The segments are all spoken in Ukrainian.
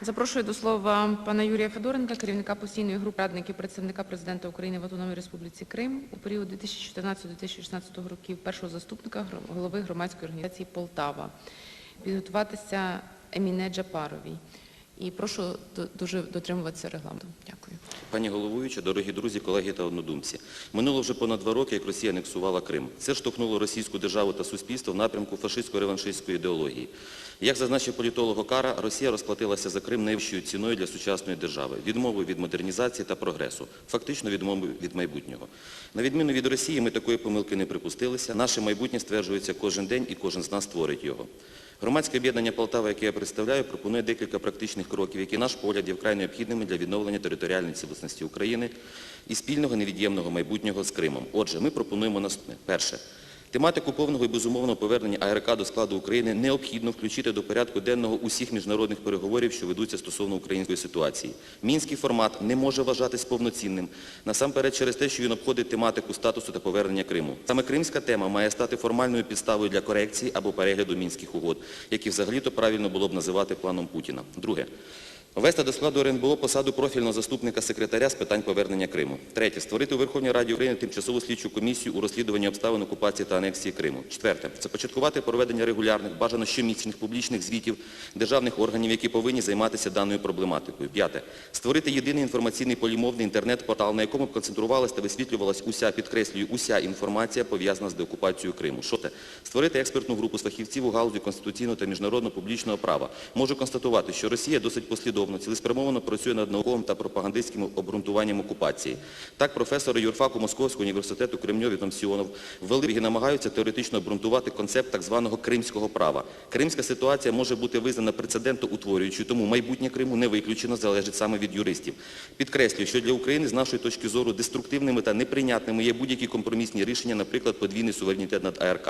Запрошую до слова пана Юрія Федоренка, керівника постійної групи радників представника президента України в Автономній Республіці Крим у період 2014-2016 років, першого заступника голови громадської організації «Полтава». Підготуватися Еміне Джапаровій. І прошу дуже дотримуватися регламенту. Дякую. Пані головуюча, дорогі друзі, колеги та однодумці. Минуло вже понад два роки, як Росія анексувала Крим. Це штовхнуло російську державу та суспільство в напрямку фашистсько-реваншистської ідеології. Як зазначив політолог Окара, Росія розплатилася за Крим найвищою ціною для сучасної держави – відмовою від модернізації та прогресу, фактично відмовою від майбутнього. На відміну від Росії, ми такої помилки не припустилися. Наше майбутнє стверджується кожен день і кожен з нас створить його. Громадське об'єднання Полтава, яке я представляю, пропонує декілька практичних кроків, які, наш погляд, є вкрай необхідними для відновлення територіальної цілісності України і спільного невід'ємного майбутнього з Кримом. Отже, ми пропонуємо наступне. Перше. Тематику повного і безумовного повернення АРК до складу України необхідно включити до порядку денного усіх міжнародних переговорів, що ведуться стосовно української ситуації. Мінський формат не може вважатись повноцінним, насамперед через те, що він обходить тематику статусу та повернення Криму. Саме кримська тема має стати формальною підставою для корекції або перегляду мінських угод, які взагалі-то правильно було б називати планом Путіна. Друге. Ввести до складу РНБО посаду профільного заступника секретаря з питань повернення Криму. Третє. Створити у Верховній Раді України тимчасову слідчу комісію у розслідуванні обставин окупації та анексії Криму. Четверте. Започаткувати проведення регулярних, бажано щомісячних публічних звітів державних органів, які повинні займатися даною проблематикою. П'яте. Створити єдиний інформаційний полімовний інтернет-портал, на якому б концентрувалась та висвітлювалась уся, підкреслюю, уся інформація, пов'язана з деокупацією Криму. Шосте. Створити експертну групу фахівців у галузі конституційного та міжнародного публічного права. Можу констатувати, що Росія досить послідовно, цілеспрямовано працює над науковим та пропагандистським обґрунтуванням окупації. Так, професори юрфаку Московського університету Кремньов і Томсіонов ввели намагаються теоретично обґрунтувати концепт так званого кримського права. Кримська ситуація може бути визнана прецедентоутворюючою, тому майбутнє Криму не виключено залежить саме від юристів. Підкреслюю, що для України з нашої точки зору деструктивними та неприйнятними є будь-які компромісні рішення, наприклад, подвійний суверенітет над АРК.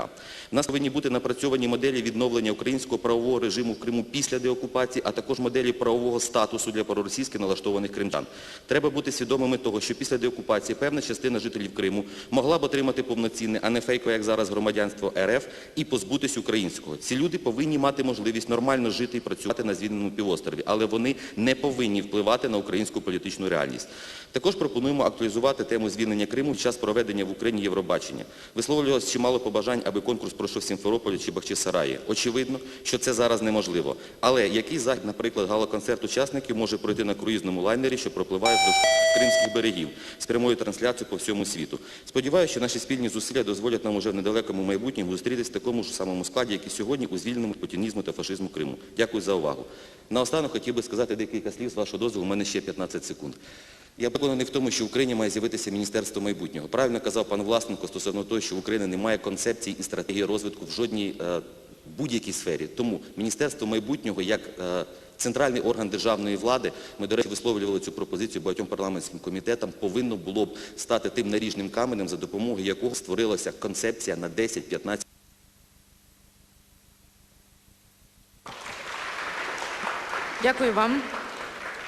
У нас повинні бути напрацьовані моделі відновлення українського правового режиму в Криму після деокупації, а також моделі правового статусу для проросійськи налаштованих кримчан. Треба бути свідомими того, що після деокупації певна частина жителів Криму могла б отримати повноцінне, а не фейкове, як зараз, громадянство РФ і позбутись українського. Ці люди повинні мати можливість нормально жити і працювати на звільненому півострові, але вони не повинні впливати на українську політичну реальність. Також пропонуємо актуалізувати тему звільнення Криму в час проведення в Україні Євробачення. Висловлювалося чимало побажань, аби конкурс пройшов Сімферополі чи Бахчисараї. Очевидно, що це зараз неможливо. Але який захід, наприклад, гала-концерт учасників може пройти на круїзному лайнері, що пропливає вздовж кримських берегів з прямою трансляцією по всьому світу. Сподіваюся, що наші спільні зусилля дозволять нам уже в недалекому майбутньому зустрітися в такому ж самому складі, як і сьогодні у звільненому путінізму та фашизму Криму. Дякую за увагу. Наостанок хотів би сказати декілька слів з вашого дозволу, у мене ще 15 секунд. Я переконаний в тому, що в Україні має з'явитися Міністерство майбутнього. Правильно казав пан Власенко стосовно того, що в Україні немає концепції і стратегії розвитку в жодній будь-якій сфері. Тому Міністерство майбутнього як е, центральний орган державної влади, ми, до речі, висловлювали цю пропозицію багатьом парламентським комітетам, повинно було б стати тим наріжним каменем, за допомогою якого створилася концепція на 10-15 Дякую вам.